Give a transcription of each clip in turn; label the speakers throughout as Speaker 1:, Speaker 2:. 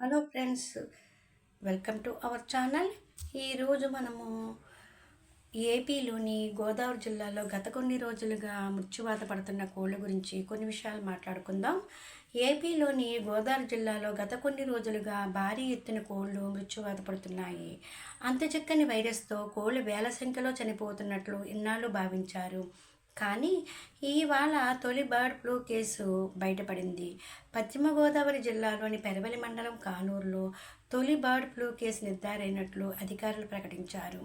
Speaker 1: Hello friends welcome to our channel. ఈరోజు మనము ఏపీలోని గోదావరి జిల్లాలో గత కొన్ని రోజులుగా మృత్యువాత పడుతున్న కోళ్ళ గురించి కొన్ని విషయాలు మాట్లాడుకుందాం. ఏపీలోని గోదావరి జిల్లాలో గత కొన్ని రోజులుగా భారీ ఎత్తున కోళ్ళు మృత్యువాత పడుతున్నాయి. అంతుచిక్కని వైరస్తో కోళ్ళు వేల సంఖ్యలో చనిపోతున్నట్లు ఇన్నాళ్ళు భావించారు. కానీ ఇవాళ తొలి బర్డ్ ఫ్లూ కేసు బయటపడింది. పశ్చిమ గోదావరి జిల్లాలోని పెరవలి మండలం కానూరులో తొలి బర్డ్ ఫ్లూ కేసు నిర్ధారైనట్లు అధికారులు ప్రకటించారు.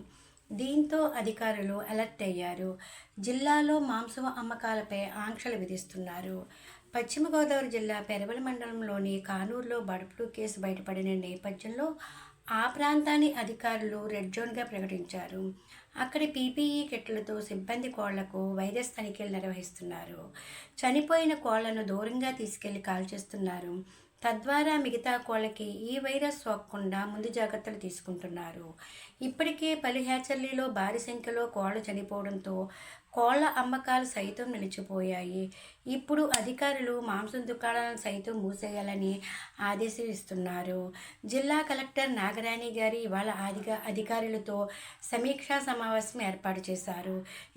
Speaker 1: దీంతో అధికారులు అలర్ట్ అయ్యారు. జిల్లాలో మాంసం అమ్మకాలపై ఆంక్షలు విధిస్తున్నారు. పశ్చిమ గోదావరి జిల్లా పెరవలి మండలంలోని కానూరులో బర్డ్ ఫ్లూ కేసు బయటపడిన నేపథ్యంలో ఆ ప్రాంతాన్ని అధికారులు రెడ్ జోన్గా ప్రకటించారు. అక్కడి పీపీఈ కిట్లతో సిబ్బంది కోళ్ళకు వైరస్ తనిఖీలు నిర్వహిస్తున్నారు. చనిపోయిన కోళ్ళను దూరంగా తీసుకెళ్ళి కాల్చేస్తున్నారు తద్వారా మిగతా కోళ్ళకి ఈ వైరస్ సోకకుండా ముందు జాగ్రత్తలు తీసుకుంటున్నారు. ఇప్పటికే పలు హ్యాచర్లీలో భారీ సంఖ్యలో కోళ్ళు చనిపోవడంతో కోళ్ళ అమ్మకాలు సైతం నిలిచిపోయాయి. ఇప్పుడు అధికారులు మాంసం దుకాణాలను సైతం మూసేయాలని ఆదేశిస్తున్నారు. జిల్లా కలెక్టర్ నాగరాణి గారి ఇవాళ అధిక అధికారులతో సమీక్షా సమావేశం ఏర్పాటు చేశారు.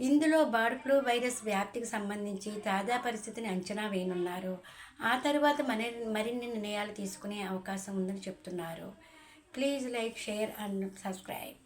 Speaker 1: ఇందులో బర్డ్ ఫ్లూ వైరస్ వ్యాప్తికి సంబంధించి తాజా పరిస్థితిని అంచనా వేయనున్నారు. ఆ తర్వాత మరి మరిన్ని నిర్ణయాలు తీసుకునే అవకాశం ఉందని చెప్తున్నారు. Please like share and subscribe.